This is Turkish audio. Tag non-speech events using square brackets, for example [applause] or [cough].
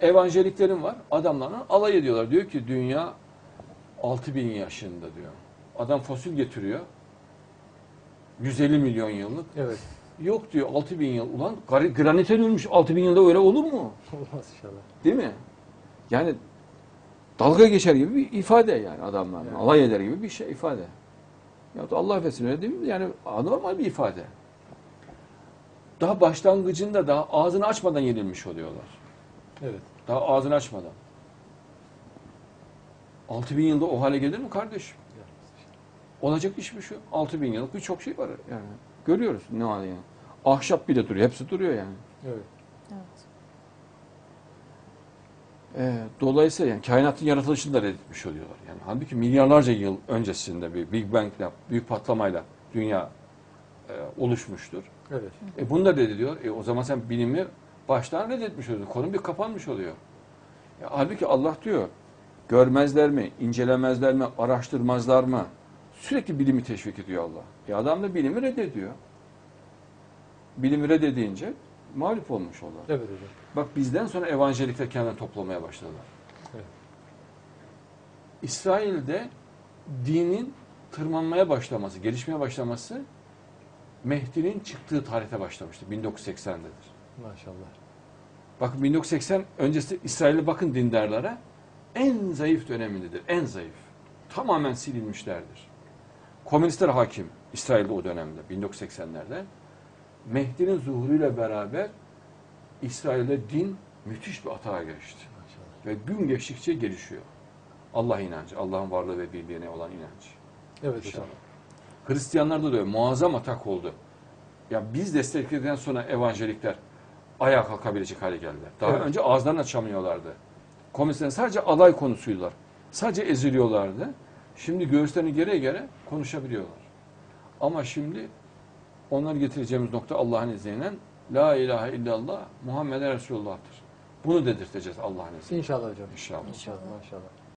evangeliklerin var. Adamlarla alay ediyorlar. Diyor ki dünya 6000 yaşında diyor. Adam fosil getiriyor. 150 milyon yıllık. Evet. Yok diyor 6000 yıl. Ulan granite dönmüş 6000 yılda öyle olur mu? [laughs] Olmaz inşallah. Değil mi? Yani dalga geçer gibi bir ifade yani adamlar. Evet. Alay eder gibi bir şey ifade. Ya da Allah affetsin öyle değil mi? Yani anormal bir ifade. Daha başlangıcında daha ağzını açmadan yenilmiş oluyorlar. Evet. Daha ağzını açmadan. 6000 yılda o hale gelir mi kardeşim? Olacak iş mi şu? 6000 yıllık birçok şey var yani. Görüyoruz ne hale yani. Ahşap bile duruyor. Hepsi duruyor yani. Evet. Evet. Ee, dolayısıyla yani kainatın yaratılışını da reddetmiş oluyorlar. Yani halbuki milyarlarca yıl öncesinde bir Big Bang'le, büyük patlamayla dünya e, oluşmuştur. Evet. E bunu da reddediyor. E o zaman sen bilimi baştan reddetmiş oluyorsun. Konu bir kapanmış oluyor. Ya, halbuki Allah diyor, görmezler mi, incelemezler mi, araştırmazlar mı? Sürekli bilimi teşvik ediyor Allah. E adam da bilimi reddediyor. Bilimi reddedince mağlup olmuş olur. Evet hocam. Bak bizden sonra evangelikler kendini toplamaya başladılar. Evet. İsrail'de dinin tırmanmaya başlaması, gelişmeye başlaması Mehdi'nin çıktığı tarihte başlamıştı. 1980'dedir. Maşallah. Bakın 1980 öncesi İsrail'e bakın dindarlara en zayıf dönemindedir. En zayıf. Tamamen silinmişlerdir. Komünistler hakim İsrail'de o dönemde 1980'lerde. Mehdi'nin zuhuruyla beraber İsrail'de din müthiş bir atağa geçti. Maşallah. Ve gün geçtikçe gelişiyor. Allah inancı, Allah'ın varlığı ve birliğine olan inanç. Evet İnşallah. hocam. Hristiyanlarda da öyle muazzam atak oldu. Ya biz destekledikten sonra evangelikler ayağa kalkabilecek hale geldiler. Daha Evet. önce ağızlarını açamıyorlardı. Komünistlerin sadece alay konusuydular. Sadece eziliyorlardı. Şimdi göğüslerini gere gere konuşabiliyorlar. Ama şimdi onları getireceğimiz nokta Allah'ın izniyle La ilahe illallah Muhammeden Resulullah'tır. Bunu dedirteceğiz Allah'ın izniyle. İnşallah hocam. İnşallah. İnşallah. Maşallah.